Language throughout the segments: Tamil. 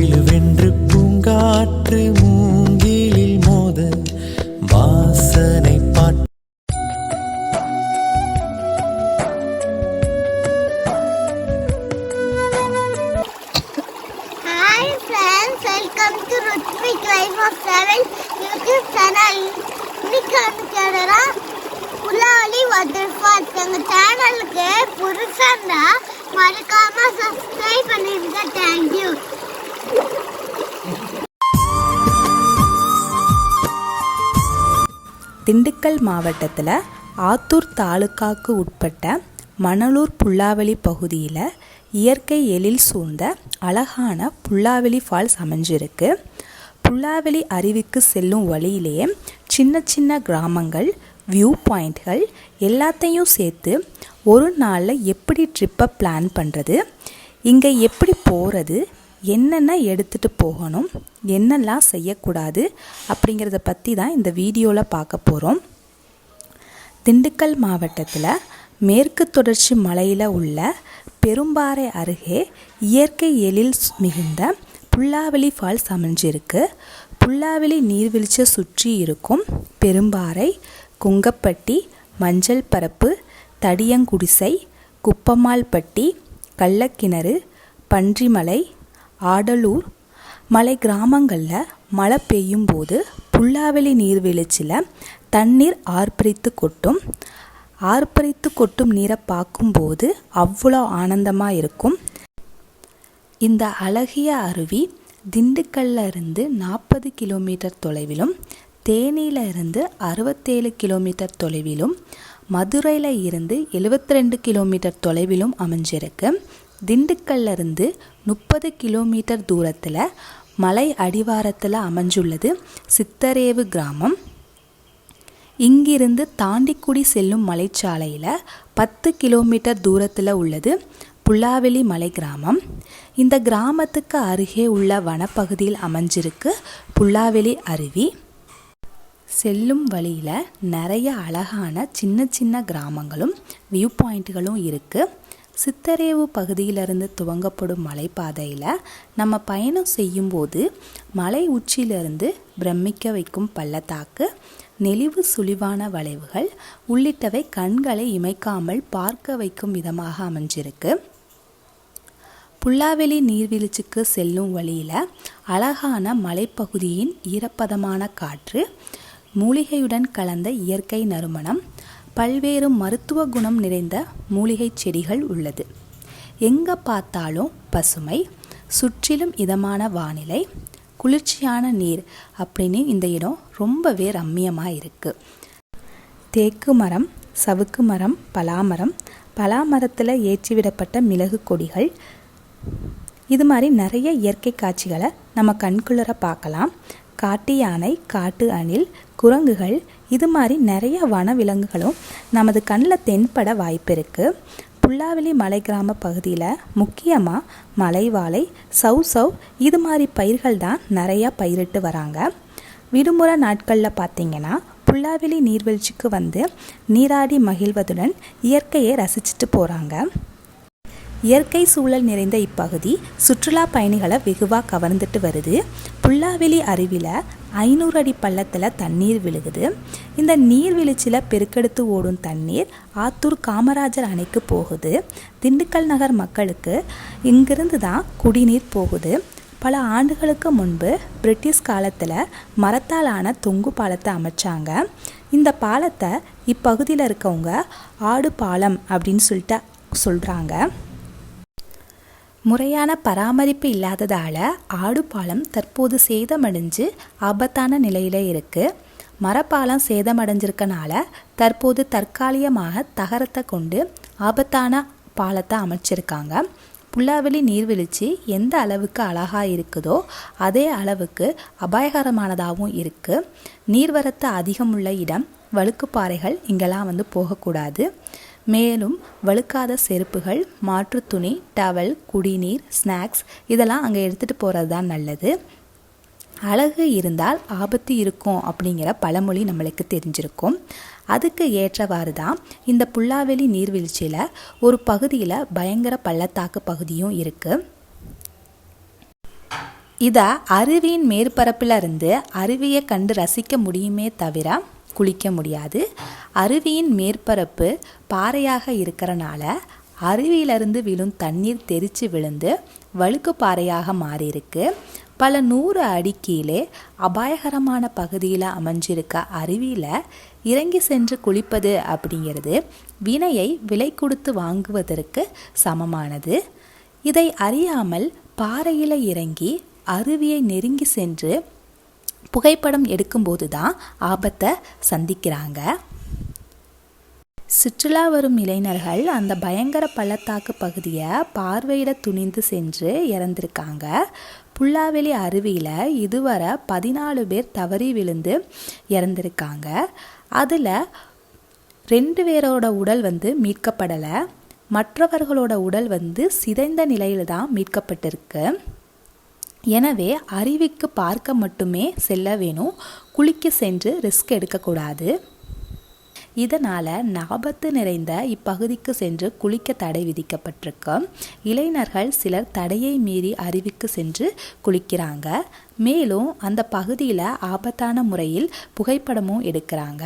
சிலுவென்று பூங்காற்று மூங்கிலில் மோத வாசனை பாட்டு. புலாலி வதர்ஃபால் எங்கள் சேனலுக்கு புதுசாக மறக்காமல் சப்ஸ்கிரைப் பண்ணிடுங்க தேங்க்யூ திண்டுக்கல் மாவட்டத்தில் ஆத்தூர் தாலுக்காக்கு உட்பட்ட மணலூர் புல்லாவெளி பகுதியில் இயற்கை எழில் சூழ்ந்த அழகான புல்லாவெளி ஃபால்ஸ் அமைஞ்சிருக்கு. புல்லாவெளி அருவிக்கு செல்லும் வழியிலேயே சின்ன சின்ன கிராமங்கள் வியூ பாயிண்ட்கள் எல்லாத்தையும் சேர்த்து ஒரு நாளில் எப்படி ட்ரிப்பை பிளான் பண்ணுறது இங்கே எப்படி போகிறது என்னென்ன எடுத்துகிட்டு போகணும் என்னெல்லாம் செய்யக்கூடாது அப்படிங்கிறத பற்றி தான் இந்த வீடியோவில் பார்க்க போகிறோம் திண்டுக்கல் மாவட்டத்தில் மேற்கு தொடர்ச்சி மலையில் உள்ள பெரும்பாறை அருகே இயற்கை எழில் மிகுந்த புல்லாவெளி ஃபால்ஸ் அமைஞ்சிருக்கு. புல்லாவெளி நீர்வீழ்ச்சியை சுற்றி இருக்கும் பெரும்பாறை குங்கப்பட்டி மஞ்சள் பரப்பு தடியங்குடிசை குப்பமால்பட்டி கள்ளக்கிணறு பன்றிமலை ஆடலூர் மலை கிராமங்களில் மழை பெய்யும் போது புல்லாவெளி நீர்வீழ்ச்சியில் தண்ணீர் ஆர்ப்பரித்து கொட்டும். ஆர்ப்பரித்து கொட்டும் நீரை பார்க்கும்போது அவ்வளோ ஆனந்தமாக இருக்கும். இந்த அழகிய அருவி திண்டுக்கல்ல இருந்து நாற்பது கிலோமீட்டர் தொலைவிலும் தேனியில இருந்து அறுபத்தேழு கிலோமீட்டர் தொலைவிலும் மதுரையில் இருந்து எழுபத்தி ரெண்டு கிலோமீட்டர் தொலைவிலும் அமைஞ்சிருக்கு. திண்டுக்கல்லிருந்து முப்பது கிலோமீட்டர் தூரத்தில் மலை அடிவாரத்தில் அமைஞ்சுள்ளது சித்தரேவு கிராமம். இங்கிருந்து தாண்டிக்குடி செல்லும் மலைச்சாலையில் பத்து கிலோமீட்டர் தூரத்தில் உள்ளது புல்லாவெளி மலை கிராமம். இந்த கிராமத்துக்கு அருகே உள்ள வனப்பகுதியில் அமைஞ்சிருக்கு புல்லாவெளி அருவி. செல்லும் வழியில் நிறைய அழகான சின்ன சின்ன கிராமங்களும் வியூ பாயிண்ட்டுகளும் இருக்குது சித்தரேவு பகுதியிலிருந்து துவங்கப்படும் மலைப்பாதையில் நம்ம பயணம் செய்யும்போது மலை உச்சியிலிருந்து பிரமிக்க வைக்கும் பள்ளத்தாக்கு நெளிவு சுழிவான வளைவுகள் உள்ளிட்டவை கண்களை இமைக்காமல் பார்க்க வைக்கும் விதமாக அமைஞ்சிருக்கு. புல்லாவெளி நீர்வீழ்ச்சிக்கு செல்லும் வழியில் அழகான மலைப்பகுதியின் ஈரப்பதமான காற்று மூலிகையுடன் கலந்த இயற்கை நறுமணம் பல்வேறு மருத்துவ குணம் நிறைந்த மூலிகை செடிகள் உள்ளது. எங்கே பார்த்தாலும் பசுமை சுற்றிலும் இதமான வானிலை குளிர்ச்சியான நீர் அப்படின்னு இந்த இடம் ரொம்பவே ரம்மியமாக இருக்குது தேக்கு மரம் சவுக்கு மரம் பலாமரம் பலாமரத்தில் ஏற்றி விடப்பட்ட மிளகு கொடிகள் இது மாதிரி நிறைய இயற்கை காட்சிகளை நம்ம கண்குளிர பார்க்கலாம். காட்டு யானை காட்டு அணில் குரங்குகள் இது மாதிரி நிறைய வனவிலங்குகளும் நமது கண்ணில் தென்பட வாய்ப்பு இருக்குது புல்லாவெளி மலை கிராம பகுதியில் முக்கியமாக மலைவாழை சவ் சவ் இது மாதிரி பயிர்கள் தான் நிறையா பயிரிட்டு வராங்க. விடுமுறை நாட்களில் பார்த்தீங்கன்னா புல்லாவெளி நீர்வீழ்ச்சிக்கு வந்து நீராடி மகிழ்வதுடன் இயற்கையை ரசிச்சுட்டு போகிறாங்க இயற்கை சூழல் நிறைந்த இப்பகுதி சுற்றுலா பயணிகளை வெகுவாக கவர்ந்துட்டு வருது. புல்லாவெளி அருவியில் ஐநூறு அடி பள்ளத்தில் தண்ணீர் விழுகுது. இந்த நீர்வீழ்ச்சியில் பெருக்கெடுத்து ஓடும் தண்ணீர் ஆத்தூர் காமராஜர் அணைக்கு போகுது. திண்டுக்கல் நகர் மக்களுக்கு இங்கிருந்து தான் குடிநீர் போகுது. பல ஆண்டுகளுக்கு முன்பு பிரிட்டிஷ் காலத்தில் மரத்தாலான தொங்கு பாலத்தை அமைச்சாங்க. இந்த பாலத்தை இப்பகுதியில் இருக்கவங்க ஆடு பாலம் அப்படின்னு சொல்லிட்டு சொல்கிறாங்க முறையான பராமரிப்பு இல்லாததால் ஆடு பாலம் தற்போது சேதமடைஞ்சு ஆபத்தான நிலையில் இருக்குது மரப்பாலம் சேதமடைஞ்சிருக்கனால தற்போது தற்காலிகமாக தகரத்தை கொண்டு ஆபத்தான பாலத்தை அமைச்சிருக்காங்க. புல்லாவெளி நீர்வீழ்ச்சி எந்த அளவுக்கு அழகாக இருக்குதோ அதே அளவுக்கு அபாயகரமானதாகவும் இருக்குது நீர்வரத்து அதிகமுள்ள இடம் வழுக்குப்பாறைகள் இங்கெல்லாம் வந்து போகக்கூடாது. மேலும் வழுக்காத செருப்புகள் மாற்று துணி டவல் குடிநீர் ஸ்நாக்ஸ் இதெல்லாம் அங்கே எடுத்துகிட்டு போகிறது தான் நல்லது. அழகு இருந்தால் ஆபத்து இருக்கும் அப்படிங்கிற பழமொழி நம்மளுக்கு தெரிஞ்சிருக்கும். அதுக்கு ஏற்றவாறு தான் இந்த புல்லாவெளி நீர்வீழ்ச்சியில் ஒரு பகுதியில் பயங்கர பள்ளத்தாக்கு பகுதியும் இருக்குது இதை அருவியின் மேற்பரப்பில் இருந்து அருவியை கண்டு ரசிக்க முடியுமே தவிர குளிக்க முடியாது. அருவியின் மேற்பரப்பு பாறையாக இருக்கிறனால அருவியிலிருந்து விழும் தண்ணீர் தெரித்து விழுந்து வழுக்கு பாறையாக மாறியிருக்கு. பல நூறு அடி கீழே அபாயகரமான பகுதியில் அமைஞ்சிருக்க அருவியில் இறங்கி சென்று குளிப்பது அப்படிங்கிறது வினையை விலை கொடுத்து வாங்குவதற்கு சமமானது. இதை அறியாமல் பாறையில் இறங்கி அருவியை நெருங்கி சென்று புகைப்படம் எடுக்கும்போது தான் ஆபத்தை சந்திக்கிறாங்க. சுற்றுலா வரும் இளைஞர்கள் அந்த பயங்கர பள்ளத்தாக்கு பகுதியை பார்வையிட துணிந்து சென்று இறந்திருக்காங்க. புல்லாவெளி அருவியில் இதுவரை பதினாலு பேர் தவறி விழுந்து இறந்திருக்காங்க. அதில் ரெண்டு பேரோட உடல் வந்து மீட்கப்படலை. மற்றவர்களோட உடல் வந்து சிதைந்த நிலையில் தான் மீட்கப்பட்டிருக்கு. எனவே அருவிக்கு பார்க்க மட்டுமே செல்ல வேணும். குளிக்க சென்று ரிஸ்க் எடுக்கக்கூடாது. இதனால் ஆபத்து நிறைந்த இப்பகுதிக்கு சென்று குளிக்க தடை விதிக்கப்பட்டிருக்கு. இளைஞர்கள் சிலர் தடையை மீறி அருவிக்கு சென்று குளிக்கிறாங்க. மேலும் அந்த பகுதியில் ஆபத்தான முறையில் புகைப்படமும் எடுக்கிறாங்க.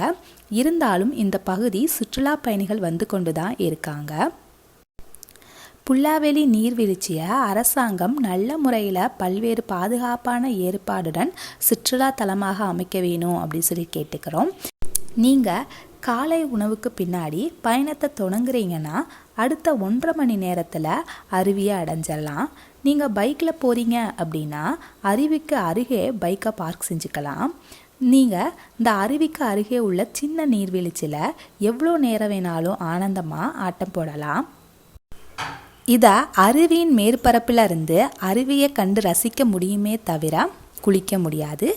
இருந்தாலும் இந்த பகுதி சுற்றுலா பயணிகள் வந்து கொண்டு தான் இருக்காங்க. புல்லாவெளி நீர்வீழ்ச்சியை அரசாங்கம் நல்ல முறையில் பல்வேறு பாதுகாப்பான ஏற்பாடுடன் சுற்றுலா தலமாக அமைக்க வேணும் அப்படின்னு சொல்லி கேட்டுக்கிறோம். நீங்கள் காலை உணவுக்கு பின்னாடி பயணத்தை தொடங்குறீங்கன்னா அடுத்த ஒன்றரை மணி நேரத்தில் அருவியை அடைஞ்சிடலாம். நீங்கள் பைக்கில் போகிறீங்க அப்படின்னா அருவிக்கு அருகே பைக்கை பார்க் செஞ்சுக்கலாம். நீங்கள் இந்த அருவிக்கு அருகே உள்ள சின்ன நீர்வீழ்ச்சியில் எவ்வளோ நேரம் வேணாலும் ஆனந்தமாக ஆட்டம் போடலாம். இதை அருவியின் மேற்பரப்பில் இருந்து அருவியை கண்டு ரசிக்க முடியுமே தவிர குளிக்க முடியாது.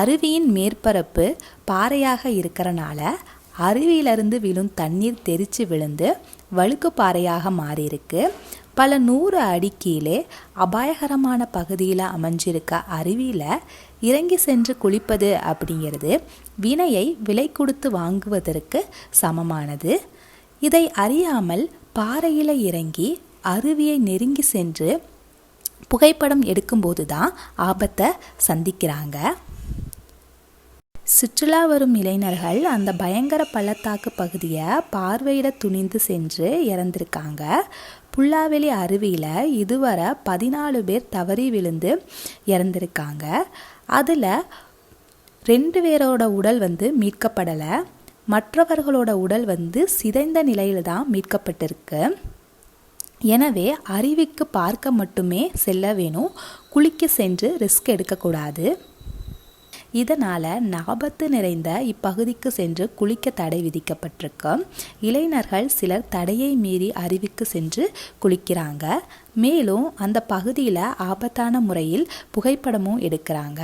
அருவியின் மேற்பரப்பு பாறையாக இருக்கிறனால அருவியிலிருந்து விழும் தண்ணீர் தெரிச்சு விழுந்து வழுக்கு பாறையாக மாறியிருக்கு. பல நூறு அடி கீழே அபாயகரமான பகுதியில் அமைஞ்சிருக்க அருவியில் இறங்கி சென்று குளிப்பது அப்படிங்கிறது வினையை விலை கொடுத்து வாங்குவதற்கு சமமானது. இதை அறியாமல் பாறையில் இறங்கி அருவியை நெருங்கி சென்று புகைப்படம் எடுக்கும்போது தான் ஆபத்தை சந்திக்கிறாங்க. சுற்றுலா வரும் இளைஞர்கள் அந்த பயங்கர பள்ளத்தாக்கு பகுதியை பார்வையிட துணிந்து சென்று இறந்திருக்காங்க. புல்லாவெளி அருவியில் இதுவரை பதினாலு பேர் தவறி விழுந்து இறந்திருக்காங்க. அதில் ரெண்டு பேரோட உடல் வந்து மீட்கப்படலை. மற்றவர்களோட உடல் வந்து சிதைந்த நிலையில் தான் மீட்கப்பட்டிருக்கு. எனவே அருவிக்கு பார்க்க மட்டுமே செல்ல வேணும். குளிக்க சென்று ரிஸ்க் எடுக்கக்கூடாது. இதனால் ஆபத்து நிறைந்த இப்பகுதிக்கு சென்று குளிக்க தடை விதிக்கப்பட்டிருக்கு. இளைஞர்கள் சிலர் தடையை மீறி அருவிக்கு சென்று குளிக்கிறாங்க. மேலும் அந்த பகுதியில் ஆபத்தான முறையில் புகைப்படமும் எடுக்கிறாங்க.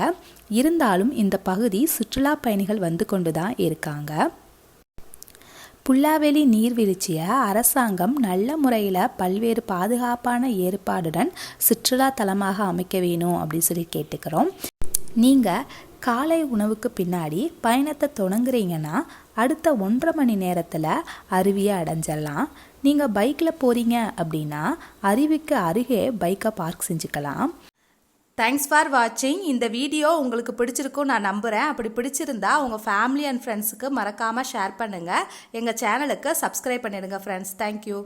இருந்தாலும் இந்த பகுதி சுற்றுலா பயணிகள் வந்து கொண்டு தான் இருக்காங்க. புல்லாவெளி நீர்வீழ்ச்சியை அரசாங்கம் நல்ல முறையில் பல்வேறு பாதுகாப்பான ஏற்பாடுடன் சுற்றுலா தலமாக அமைக்க வேணும் அப்படின்னு சொல்லி கேட்டுக்கிறோம். நீங்கள் காலை உணவுக்கு பின்னாடி பயணத்தை தொடங்குறீங்கன்னா அடுத்த ஒன்றரை மணி நேரத்தில் அருவியை அடைஞ்சிடலாம். நீங்கள் பைக்கில் போகிறீங்க அப்படின்னா அருவிக்கு அருகே பைக்கை பார்க் செஞ்சுக்கலாம். தேங்க்ஸ் ஃபார் வாட்சிங் இந்த வீடியோ உங்களுக்கு பிடிச்சிருக்கும் நான் நம்புகிறேன் அப்படி பிடிச்சிருந்தா உங்கள் ஃபேமிலி அண்ட் ஃப்ரெண்ட்ஸுக்கு மறக்காமல் ஷேர் பண்ணுங்கள் எங்கள் சேனலுக்கு சப்ஸ்கிரைப் பண்ணிடுங்க ஃப்ரெண்ட்ஸ் தேங்க்யூ